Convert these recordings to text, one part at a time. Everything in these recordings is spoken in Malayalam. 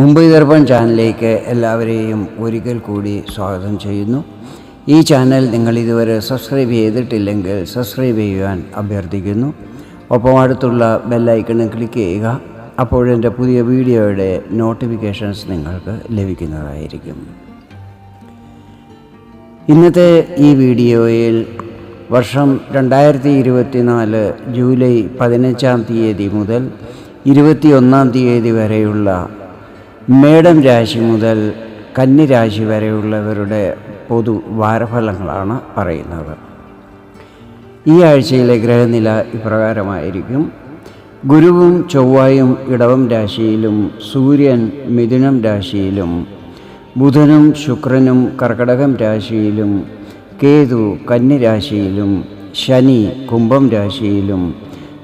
മുംബൈ ദർപ്പൺ ചാനലിലേക്ക് എല്ലാവരെയും ഒരിക്കൽ കൂടി സ്വാഗതം ചെയ്യുന്നു. ഈ ചാനൽ നിങ്ങൾ ഇതുവരെ സബ്സ്ക്രൈബ് ചെയ്തിട്ടില്ലെങ്കിൽ സബ്സ്ക്രൈബ് ചെയ്യുവാൻ അഭ്യർത്ഥിക്കുന്നു. ഒപ്പം അടുത്തുള്ള ബെല്ലൈക്കണും ക്ലിക്ക് ചെയ്യുക. അപ്പോഴെന്റെ പുതിയ വീഡിയോയുടെ നോട്ടിഫിക്കേഷൻസ് നിങ്ങൾക്ക് ലഭിക്കുന്നതായിരിക്കും. ഇന്നത്തെ ഈ വീഡിയോയിൽ വർഷം രണ്ടായിരത്തി ഇരുപത്തിനാല് ജൂലൈ പതിനഞ്ചാം തീയതി മുതൽ ഇരുപത്തിയൊന്നാം തീയതി വരെയുള്ള മേടം രാശി മുതൽ കന്നി രാശി വരെയുള്ളവരുടെ പൊതു വാരഫലങ്ങളാണ് പറയുന്നത്. ഈ ആഴ്ചയിലെ ഗ്രഹനില ഇപ്രകാരമായിരിക്കും. ഗുരുവും ചൊവ്വായും ഇടവം രാശിയിലും സൂര്യൻ മിഥുനം രാശിയിലും ബുധനും ശുക്രനും കർക്കടകം രാശിയിലും കേതു കന്നി രാശിയിലും ശനി കുംഭം രാശിയിലും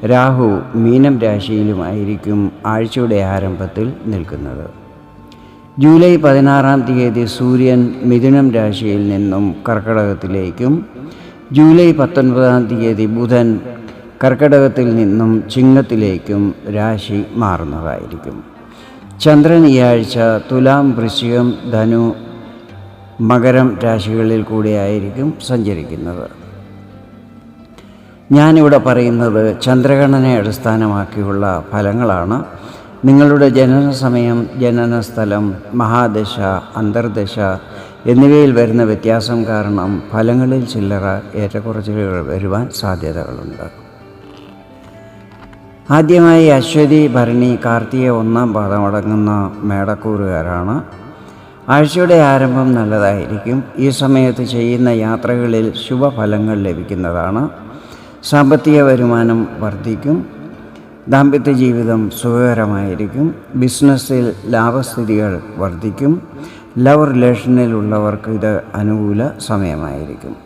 രാഹു മീനം രാശിയിലുമായിരിക്കും ആഴ്ചയുടെ ആരംഭത്തിൽ നിൽക്കുന്നത്. ജൂലൈ പതിനാറാം തീയതി സൂര്യൻ മിഥുനം രാശിയിൽ നിന്നും കർക്കടകത്തിലേക്കും ജൂലൈ പത്തൊൻപതാം തീയതി ബുധൻ കർക്കടകത്തിൽ നിന്നും ചിങ്ങത്തിലേക്കും രാശി മാറുന്നതായിരിക്കും. ചന്ദ്രൻ ഈ ആഴ്ച തുലാം വൃശ്ചികം ധനു മകരം രാശികളിൽ കൂടിയായിരിക്കും സഞ്ചരിക്കുന്നത്. ഞാനിവിടെ പറയുന്നത് ചന്ദ്രഗണനെ അടിസ്ഥാനമാക്കിയുള്ള ഫലങ്ങളാണ്. നിങ്ങളുടെ ജനന സമയം ജനന സ്ഥലം മഹാദശ അന്തർദശ എന്നിവയിൽ വരുന്ന വ്യത്യാസം കാരണം ഫലങ്ങളിൽ ചില്ലറ ഏറ്റക്കുറച്ചിലുകൾ വരുവാൻ സാധ്യതകളുണ്ട്. ആദ്യമായി അശ്വതി ഭരണി കാർത്തിക ഒന്നാം പാദമടങ്ങുന്ന മേടക്കൂറുകാരാണ്. ആഴ്ചയുടെ ആരംഭം നല്ലതായിരിക്കും. ഈ സമയത്ത് ചെയ്യുന്ന യാത്രകളിൽ ശുഭഫലങ്ങൾ ലഭിക്കുന്നതാണ്. സാമ്പത്തിക വരുമാനം വർദ്ധിക്കും. ദാമ്പത്യ ജീവിതം സുഖകരമായിരിക്കും. ബിസിനസ്സിൽ ലാഭസ്ഥിതികൾ വർദ്ധിക്കും. ലവ് റിലേഷനിലുള്ളവർക്ക് ഇത് അനുകൂല സമയമായിരിക്കും.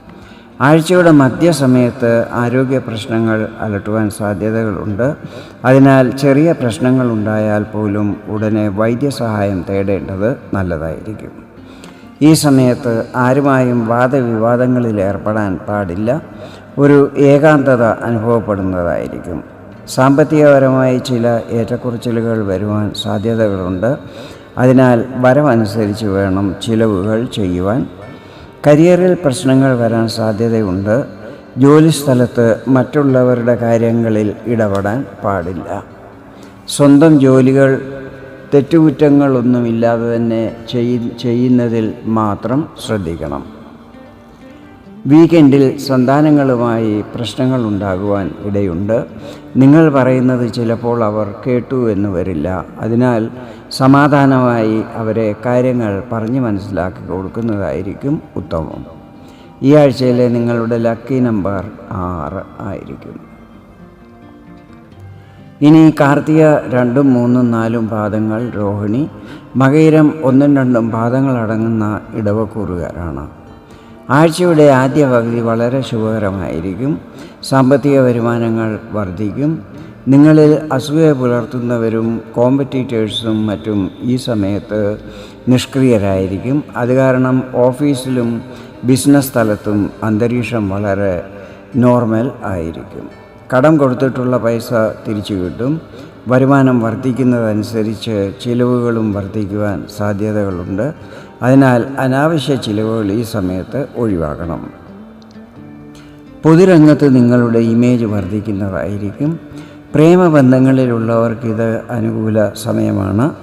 ആഴ്ചയുടെ മധ്യസമയത്ത് ആരോഗ്യ പ്രശ്നങ്ങൾ അലട്ടുവാൻ സാധ്യതകളുണ്ട്. അതിനാൽ ചെറിയ പ്രശ്നങ്ങൾ ഉണ്ടായാൽ പോലും ഉടനെ വൈദ്യസഹായം തേടേണ്ടത് നല്ലതായിരിക്കും. ഈ സമയത്ത് ആരുമായും വാദവിവാദങ്ങളിൽ ഏർപ്പെടാൻ പാടില്ല. ഒരു ഏകാന്തത അനുഭവപ്പെടുന്നതായിരിക്കും. സാമ്പത്തികപരമായി ചില ഏറ്റക്കുറച്ചിലുകൾ വരുവാൻ സാധ്യതകളുണ്ട്. അതിനാൽ വരവനുസരിച്ച് വേണം ചിലവുകൾ ചെയ്യുവാൻ. കരിയറിൽ പ്രശ്നങ്ങൾ വരാൻ സാധ്യതയുണ്ട്. ജോലിസ്ഥലത്ത് മറ്റുള്ളവരുടെ കാര്യങ്ങളിൽ ഇടപെടാൻ പാടില്ല. സ്വന്തം ജോലികൾ തെറ്റുകുറ്റങ്ങളൊന്നുമില്ലാതെ തന്നെ ചെയ്യുന്നതിൽ മാത്രം ശ്രദ്ധിക്കണം. വീക്കെൻഡിൽ സന്താനങ്ങളുമായി പ്രശ്നങ്ങൾ ഉണ്ടാകുവാൻ ഇടയുണ്ട്. നിങ്ങൾ പറയുന്നത് ചിലപ്പോൾ അവർ കേട്ടു എന്ന് വരില്ല. അതിനാൽ സമാധാനമായി അവരെ കാര്യങ്ങൾ പറഞ്ഞ് മനസ്സിലാക്കി കൊടുക്കുന്നതായിരിക്കും ഉത്തമം. ഈ ആഴ്ചയിലെ നിങ്ങളുടെ ലക്കി നമ്പർ ആറ് ആയിരിക്കും. ഇനി കാർത്തിക രണ്ടും മൂന്നും നാലും പാദങ്ങൾ രോഹിണി. മകയിരം ഒന്നും രണ്ടും പാദങ്ങൾ അടങ്ങുന്ന ഇടവക്കൂറുകാരാണ് ആഴ്ചയുടെ ആദ്യ പകുതി വളരെ ശുഭകരമായിരിക്കും. സാമ്പത്തിക വരുമാനങ്ങൾ വർദ്ധിക്കും. നിങ്ങളിൽ അസൂയ പുലർത്തുന്നവരും കോമ്പറ്റീറ്റേഴ്സും മറ്റും ഈ സമയത്ത് നിഷ്ക്രിയരായിരിക്കും. അത് കാരണം ഓഫീസിലും ബിസിനസ് സ്ഥലത്തും അന്തരീക്ഷം വളരെ നോർമൽ ആയിരിക്കും. കടം കൊടുത്തിട്ടുള്ള പൈസ തിരിച്ചു കിട്ടും. വരുമാനം വർദ്ധിക്കുന്നതനുസരിച്ച് ചിലവുകളും വർദ്ധിക്കുവാൻ സാധ്യതകളുണ്ട്. അതിനാൽ അനാവശ്യ ചിലവുകൾ ഈ സമയത്ത് ഒഴിവാക്കണം പൊതുരംഗത്ത് നിങ്ങളുടെ ഇമേജ് വർദ്ധിക്കുന്നതായിരിക്കും. പ്രേമബന്ധങ്ങളിലുള്ളവർക്കിത് അനുകൂല സമയമാണ്.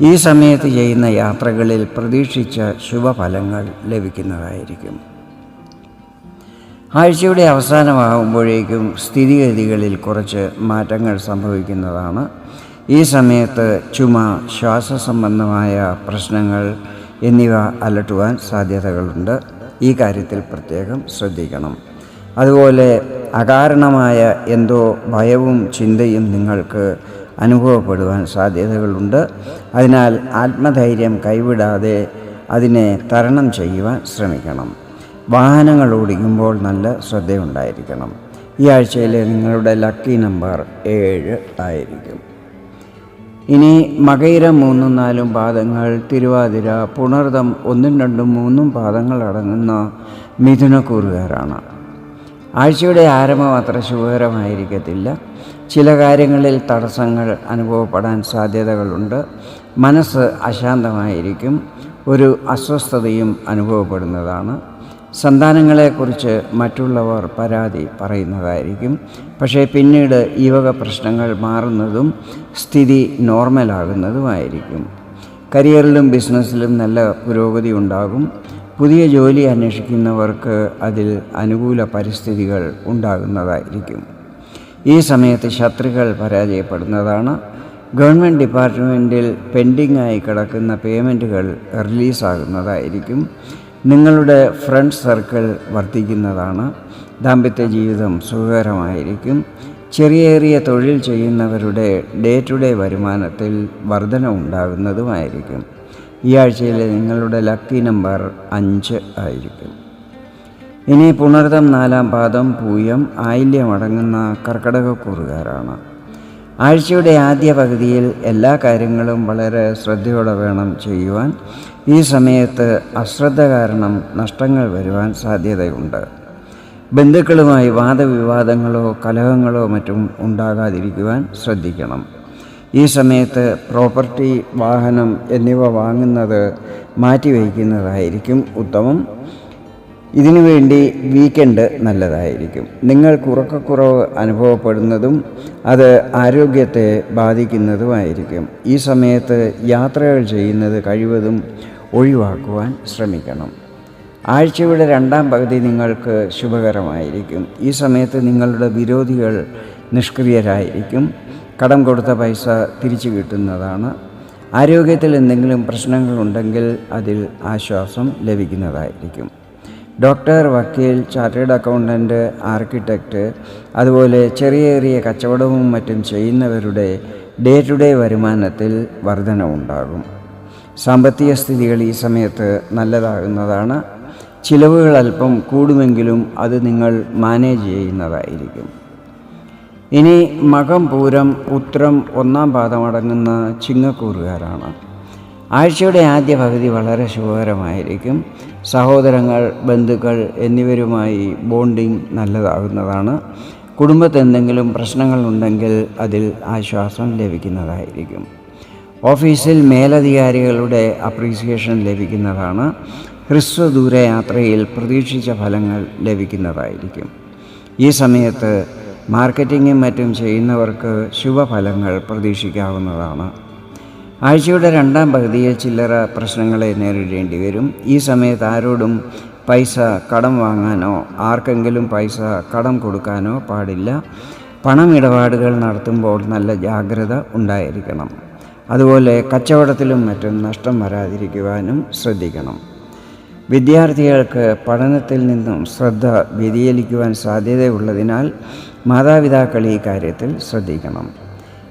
ഈ സമയത്ത് ചെയ്യുന്ന യാത്രകളിൽ പ്രതീക്ഷിച്ച ശുഭഫലങ്ങൾ ലഭിക്കുന്നതായിരിക്കും. ആഴ്ചയുടെ അവസാനമാകുമ്പോഴേക്കും സ്ഥിതിഗതികളിൽ കുറച്ച് മാറ്റങ്ങൾ സംഭവിക്കുന്നതാണ്. ഈ സമയത്ത് ചുമ ശ്വാസ സംബന്ധമായ പ്രശ്നങ്ങൾ എന്നിവ അലട്ടുവാൻ സാധ്യതകളുണ്ട്. ഈ കാര്യത്തിൽ പ്രത്യേകം ശ്രദ്ധിക്കണം. അതുപോലെ അകാരണമായ എന്തോ ഭയവും ചിന്തയും നിങ്ങൾക്ക് അനുഭവപ്പെടുവാൻ സാധ്യതകളുണ്ട്. അതിനാൽ ആത്മധൈര്യം കൈവിടാതെ അതിനെ തരണം ചെയ്യുവാൻ ശ്രമിക്കണം. വാഹനങ്ങൾ ഓടിക്കുമ്പോൾ നല്ല ശ്രദ്ധയുണ്ടായിരിക്കണം. ഈ ആഴ്ചയിലെ നിങ്ങളുടെ ലക്കി നമ്പർ ഏഴ് ആയിരിക്കും. ഇനി മകയിര മൂന്നും നാലും പാദങ്ങൾ തിരുവാതിര പുണർതം ഒന്നും രണ്ടും മൂന്നും പാദങ്ങൾ അടങ്ങുന്ന മിഥുനക്കൂറുകാരാണ് ആഴ്ചയുടെ ആരംഭം അത്ര ശുഭകരമായിരിക്കത്തില്ല. ചില കാര്യങ്ങളിൽ തടസ്സങ്ങൾ അനുഭവപ്പെടാൻ സാധ്യതകളുണ്ട്. മനസ്സ് അശാന്തമായിരിക്കും. ഒരു അസ്വസ്ഥതയും അനുഭവപ്പെടുന്നതാണ്. സന്താനങ്ങളെക്കുറിച്ച് മറ്റുള്ളവർ പരാതി പറയുന്നതായിരിക്കും. പക്ഷേ പിന്നീട് ഈ വക പ്രശ്നങ്ങൾ മാറുന്നതും സ്ഥിതി നോർമലാകുന്നതുമായിരിക്കും. കരിയറിലും ബിസിനസ്സിലും നല്ല പുരോഗതി ഉണ്ടാകും. പുതിയ ജോലി അന്വേഷിക്കുന്നവർക്ക് അതിൽ അനുകൂല പരിസ്ഥിതികൾ ഉണ്ടാകുന്നതായിരിക്കും. ഈ സമയത്ത് ശത്രുക്കൾ പരാജയപ്പെടുന്നതാണ്. ഗവൺമെന്റ് ഡിപ്പാർട്ട്മെന്റിൽ പെൻഡിംഗ് ആയി കിടക്കുന്ന പേയ്മെന്റുകൾ റിലീസാകുന്നതായിരിക്കും. നിങ്ങളുടെ ഫ്രണ്ട് സർക്കിൾ വർദ്ധിക്കുന്നതാണ്. ദാമ്പത്യ ജീവിതം സുഖകരമായിരിക്കും. ചെറിയ ചെറിയ തൊഴിൽ ചെയ്യുന്നവരുടെ ഡേ ടു ഡേ വരുമാനത്തിൽ വർധന ഉണ്ടാകുന്നതുമായിരിക്കും. ഈ ആഴ്ചയിലെ നിങ്ങളുടെ ലക്കി നമ്പർ അഞ്ച് ആയിരിക്കും. ഇനി പുണർതം നാലാം പാദം പൂയം ആയില്യമടങ്ങുന്ന കർക്കടകക്കൂറുകാരാണ് ആഴ്ചയുടെ ആദ്യ പകുതിയിൽ എല്ലാ കാര്യങ്ങളും വളരെ ശ്രദ്ധയോടെ വേണം ചെയ്യുവാൻ. ഈ സമയത്ത് അശ്രദ്ധ കാരണം നഷ്ടങ്ങൾ വരുവാൻ സാധ്യതയുണ്ട്. ബന്ധുക്കളുമായി വാദവിവാദങ്ങളോ കലഹങ്ങളോ മറ്റും ഉണ്ടാകാതിരിക്കുവാൻ ശ്രദ്ധിക്കണം. ഈ സമയത്ത് പ്രോപ്പർട്ടി വാഹനം എന്നിവ വാങ്ങുന്നത് മാറ്റിവയ്ക്കുന്നതായിരിക്കും ഉത്തമം. ഇതിനു വേണ്ടി വീക്കെൻഡ് നല്ലതായിരിക്കും. നിങ്ങൾക്ക് ഉറക്കക്കുറവ് അനുഭവപ്പെടുന്നതും അത് ആരോഗ്യത്തെ ബാധിക്കുന്നതുമായിരിക്കും. ഈ സമയത്ത് യാത്രകൾ ചെയ്യുന്നത് കഴിവതും ഒഴിവാക്കുവാൻ ശ്രമിക്കണം. ആഴ്ചയുടെ രണ്ടാം പകുതി നിങ്ങൾക്ക് ശുഭകരമായിരിക്കും. ഈ സമയത്ത് നിങ്ങളുടെ വിരോധികൾ നിഷ്ക്രിയരായിരിക്കും. കടം കൊടുത്ത പൈസ തിരിച്ചു കിട്ടുന്നതാണ്. ആരോഗ്യത്തിൽ എന്തെങ്കിലും പ്രശ്നങ്ങളുണ്ടെങ്കിൽ അതിൽ ആശ്വാസം ലഭിക്കുന്നതായിരിക്കും. ഡോക്ടർ വക്കീൽ ചാർട്ടേഡ് അക്കൗണ്ടന്റ് ആർക്കിടെക്റ്റ് അതുപോലെ ചെറിയ ചെറിയ കച്ചവടവും മറ്റും ചെയ്യുന്നവരുടെ ഡേ ടു ഡേ വരുമാനത്തിൽ വർധനവുണ്ടാകും. സാമ്പത്തിക സ്ഥിതികൾ ഈ സമയത്ത് നല്ലതാകുന്നതാണ്. ചിലവുകൾ അല്പം കൂടുമെങ്കിലും അത് നിങ്ങൾ മാനേജ് ചെയ്യുന്നതായിരിക്കും. ഇനി മകം പൂരം ഉത്രം ഒന്നാം പാദമടങ്ങുന്ന ചിങ്ങക്കൂറുകാരാണ്. ആഴ്ചയുടെ ആദ്യ പകുതി വളരെ ശുഭകരമായിരിക്കും. സഹോദരങ്ങൾ ബന്ധുക്കൾ എന്നിവരുമായി ബോണ്ടിങ് നല്ലതാകുന്നതാണ്. കുടുംബത്ത് എന്തെങ്കിലും പ്രശ്നങ്ങളുണ്ടെങ്കിൽ അതിൽ ആശ്വാസം ലഭിക്കുന്നതായിരിക്കും. ഓഫീസിൽ മേലധികാരികളുടെ അപ്രീസിയേഷൻ ലഭിക്കുന്നതാണ്. ഹ്രസ്വദൂര യാത്രയിൽ പ്രതീക്ഷിച്ച ഫലങ്ങൾ ലഭിക്കുന്നതായിരിക്കും. ഈ സമയത്ത് മാർക്കറ്റിങ്ങും മറ്റും ചെയ്യുന്നവർക്ക് ശുഭഫലങ്ങൾ പ്രതീക്ഷിക്കാവുന്നതാണ്. ആഴ്ചയുടെ രണ്ടാം പകുതിയിൽ ചില്ലറ പ്രശ്നങ്ങളെ നേരിടേണ്ടി വരും. ഈ സമയത്ത് ആരോടും പൈസ കടം വാങ്ങാനോ ആർക്കെങ്കിലും പൈസ കടം കൊടുക്കാനോ പാടില്ല. പണമിടപാടുകൾ നടത്തുമ്പോൾ നല്ല ജാഗ്രത ഉണ്ടായിരിക്കണം. അതുപോലെ കച്ചവടത്തിലും മറ്റും നഷ്ടം വരാതിരിക്കുവാനും ശ്രദ്ധിക്കണം. വിദ്യാർത്ഥികൾക്ക് പഠനത്തിൽ നിന്നും ശ്രദ്ധ വ്യതിചലിക്കുവാൻ സാധ്യതയുള്ളതിനാൽ മാതാപിതാക്കൾ ഈ കാര്യത്തിൽ ശ്രദ്ധിക്കണം.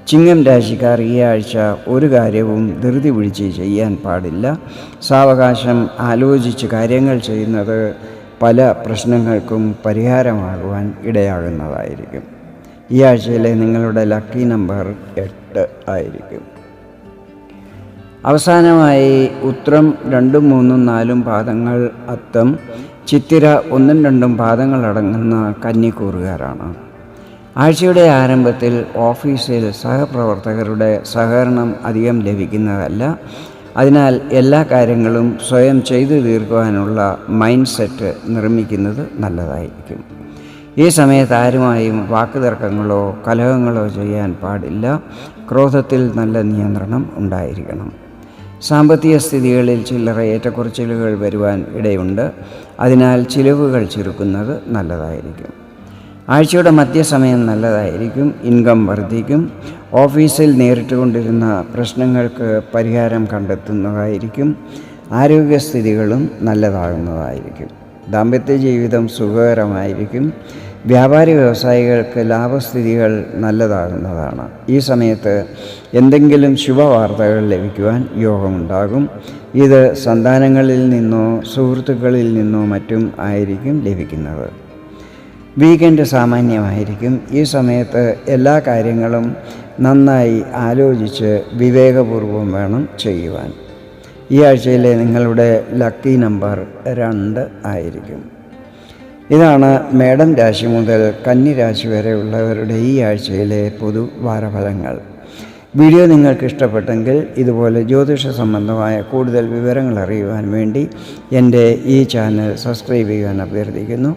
ചിങ്ങം രാശിക്കാർ ഈ ആഴ്ച ഒരു കാര്യവും ധൃതി പിടിച്ച് ചെയ്യാൻ പാടില്ല. സാവകാശം ആലോചിച്ച് കാര്യങ്ങൾ ചെയ്യുന്നത് പല പ്രശ്നങ്ങൾക്കും പരിഹാരമാകുവാൻ ഇടയാകുന്നതായിരിക്കും. ഈ ആഴ്ചയിലെ നിങ്ങളുടെ ലക്കി നമ്പർ എട്ട് ആയിരിക്കും. അവസാനമായി ഉത്രം രണ്ടും മൂന്നും നാലും പാദങ്ങൾ അത്തം ചിത്തിര ഒന്നും രണ്ടും പാദങ്ങളടങ്ങുന്ന കന്നിക്കൂറുകാരാണ് ആഴ്ചയുടെ ആരംഭത്തിൽ ഓഫീസിൽ സഹപ്രവർത്തകരുടെ സഹകരണം അധികം ലഭിക്കുന്നതല്ല. അതിനാൽ എല്ലാ കാര്യങ്ങളും സ്വയം ചെയ്തു തീർക്കുവാനുള്ള മൈൻഡ് സെറ്റ് നിർമ്മിക്കുന്നത് നല്ലതായിരിക്കും. ഈ സമയത്ത് ആരുമായും വാക്കുതർക്കങ്ങളോ കലഹങ്ങളോ ചെയ്യാൻ പാടില്ല. ക്രോധത്തിൽ നല്ല നിയന്ത്രണം ഉണ്ടായിരിക്കണം. സാമ്പത്തിക സ്ഥിതികളിൽ ചില്ലറ ഏറ്റക്കുറച്ചിലുകൾ വരുവാൻ ഇടയുണ്ട്. അതിനാൽ ചിലവുകൾ ചുരുക്കുന്നത് നല്ലതായിരിക്കും. ആഴ്ചയുടെ മധ്യസമയം നല്ലതായിരിക്കും ഇൻകം വർദ്ധിക്കും. ഓഫീസിൽ നേരിട്ട് കൊണ്ടിരുന്ന പ്രശ്നങ്ങൾക്ക് പരിഹാരം കണ്ടെത്തുന്നതായിരിക്കും. ആരോഗ്യസ്ഥിതികളും നല്ലതാകുന്നതായിരിക്കും. ദാമ്പത്യ ജീവിതം സുഖകരമായിരിക്കും. വ്യാപാരി വ്യവസായികൾക്ക് ലാഭസ്ഥിതികൾ നല്ലതാകുന്നതാണ്. ഈ സമയത്ത് എന്തെങ്കിലും ശുഭവാർത്തകൾ ലഭിക്കുവാൻ യോഗമുണ്ടാകും. ഇത് സന്താനങ്ങളിൽ നിന്നോ സുഹൃത്തുക്കളിൽ നിന്നോ മറ്റും ആയിരിക്കും ലഭിക്കുന്നത്. വീക്കെൻഡ് സാമാന്യമായിരിക്കും. ഈ സമയത്ത് എല്ലാ കാര്യങ്ങളും നന്നായി ആലോചിച്ച് വിവേകപൂർവം വേണം ചെയ്യുവാൻ. ഈ ആഴ്ചയിലെ നിങ്ങളുടെ ലക്കി നമ്പർ രണ്ട് ആയിരിക്കും. ഇതാണ് മേടം രാശി മുതൽ കന്നി രാശി വരെ ഉള്ളവരുടെ ഈ ആഴ്ചയിലെ പൊതു വാരഫലങ്ങൾ. വീഡിയോ നിങ്ങൾക്ക് ഇഷ്ടപ്പെട്ടെങ്കിൽ ഇതുപോലെ ജ്യോതിഷ സംബന്ധമായ കൂടുതൽ വിവരങ്ങൾ അറിയുവാൻ വേണ്ടി എന്റെ ഈ ചാനൽ സബ്സ്ക്രൈബ് ചെയ്യാൻ അഭ്യർത്ഥിക്കുന്നു.